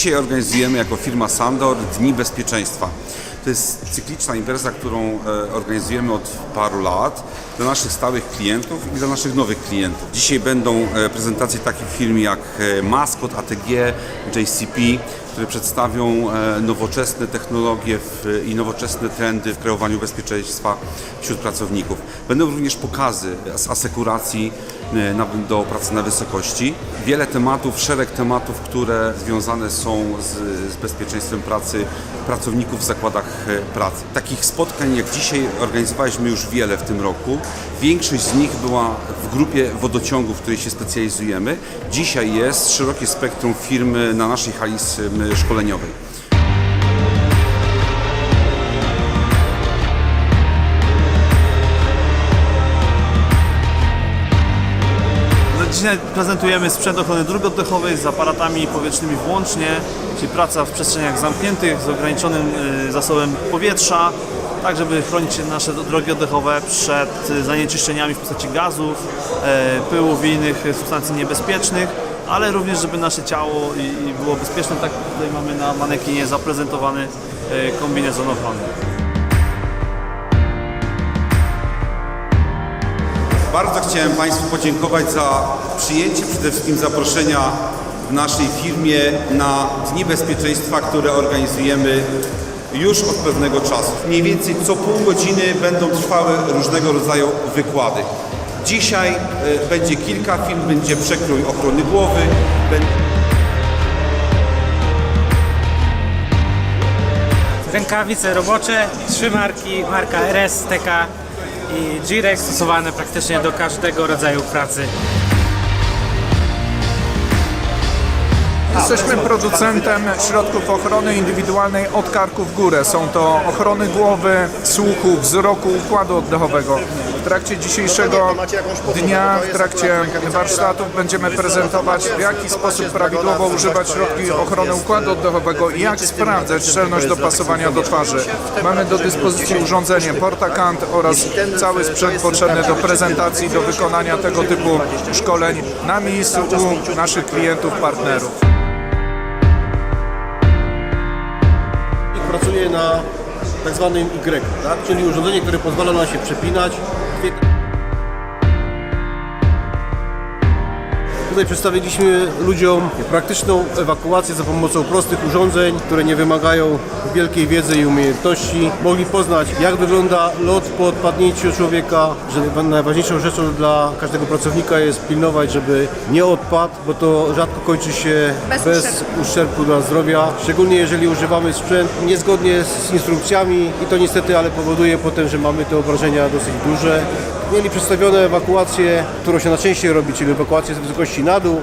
Dzisiaj organizujemy jako firma Sandor Dni Bezpieczeństwa. To jest cykliczna impreza, którą e, organizujemy od paru lat dla naszych stałych klientów i dla naszych nowych klientów. Dzisiaj będą e, prezentacje takich firm jak e, Mascot, ATG, JCP, które przedstawią e, nowoczesne technologie i nowoczesne trendy w kreowaniu bezpieczeństwa wśród pracowników. Będą również pokazy z asekuracji e, do pracy na wysokości. Wiele tematów, szereg tematów, które związane są z, z bezpieczeństwem pracy pracowników w zakładach e, pracy. Takich spotkań jak dzisiaj organizowaliśmy już wiele w tym roku. Większość z nich była w grupie wodociągów, w której się specjalizujemy. Dzisiaj jest szerokie spektrum firm na naszej hali szkoleniowej. No, Dzisiaj prezentujemy sprzęt ochrony dróg oddechowych z aparatami powietrznymi włącznie, czyli praca w przestrzeniach zamkniętych z ograniczonym y, zasobem powietrza, tak żeby chronić nasze drogi oddechowe przed y, zanieczyszczeniami w postaci gazów, pyłów i innych substancji niebezpiecznych, ale również żeby nasze ciało i, i było bezpieczne. Tak tutaj mamy na manekinie zaprezentowany e, kombinezon ochronny. Bardzo chciałem Państwu podziękować za przyjęcie przede wszystkim zaproszenia w naszej firmie na Dni Bezpieczeństwa, które organizujemy już od pewnego czasu. Mniej więcej co pół godziny będą trwały różnego rodzaju wykłady. Dzisiaj e, będzie kilka film, będzie przekrój ochrony głowy. Rękawice robocze, trzy marki, marka RS, TK i G-Rex stosowane praktycznie do każdego rodzaju pracy. Jesteśmy producentem środków ochrony indywidualnej od karku w górę. Są to ochrony głowy, słuchu, wzroku, układu oddechowego. W trakcie dzisiejszego dnia, w trakcie warsztatów będziemy prezentować w jaki sposób prawidłowo używać środki ochrony układu oddechowego i jak sprawdzać szczelność dopasowania do twarzy. Mamy do dyspozycji urządzenie Portakant oraz cały sprzęt potrzebny do prezentacji, do wykonania tego typu szkoleń na miejscu u naszych klientów, partnerów. pracuje na tak zwanym Y, tak? czyli urządzenie, które pozwala nam się przepinać. fit Tutaj przedstawiliśmy ludziom praktyczną ewakuację za pomocą prostych urządzeń, które nie wymagają wielkiej wiedzy i umiejętności. Mogli poznać, jak wygląda lot po odpadnięciu człowieka, że najważniejszą rzeczą dla każdego pracownika jest pilnować, żeby nie odpadł, bo to rzadko kończy się Bez bez uszczerbku dla zdrowia, szczególnie jeżeli używamy sprzęt niezgodnie z instrukcjami i to niestety, ale powoduje potem, że mamy te obrażenia dosyć duże. Mieli przedstawione ewakuację, którą się najczęściej robi, czyli ewakuację z wysokości na dół,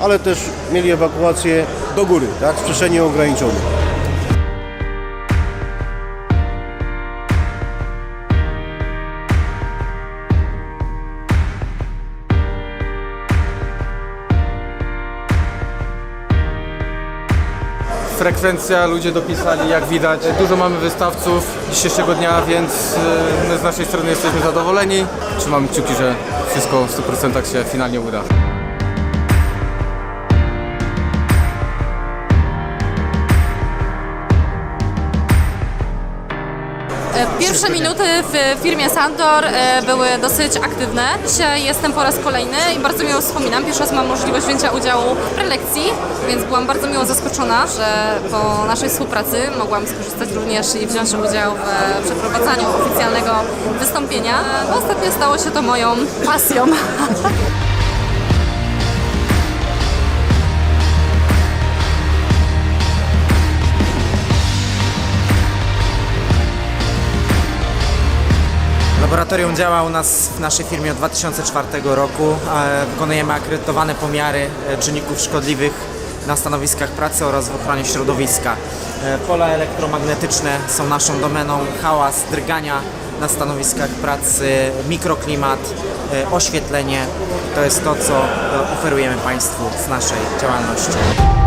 ale też mieli ewakuację do góry, tak, z przestrzeni ograniczonej. Frekwencja ludzie dopisali, jak widać. Dużo mamy wystawców dzisiejszego dnia, więc y, my z naszej strony jesteśmy zadowoleni. Trzymamy kciuki, że wszystko w 100% się finalnie uda. Pierwsze minuty w firmie Sandor e, były dosyć aktywne. Dzisiaj jestem po raz kolejny i bardzo miło wspominam. Pierwszy raz mam możliwość wzięcia udziału w prelekcji, więc byłam bardzo miło zaskoczona, że po naszej współpracy mogłam skorzystać również i wziąć udział w przeprowadzaniu oficjalnego wystąpienia. E, Ostatnio stało się to moją pasją. Laboratorium działa u nas w naszej firmie od 2004 roku. Wykonujemy akredytowane pomiary e, czynników szkodliwych na stanowiskach pracy oraz w ochronie środowiska. E, Pola elektromagnetyczne są naszą domeną, hałas, drgania na stanowiskach pracy, mikroklimat, e, oświetlenie. To jest to, co oferujemy Państwu z naszej działalności.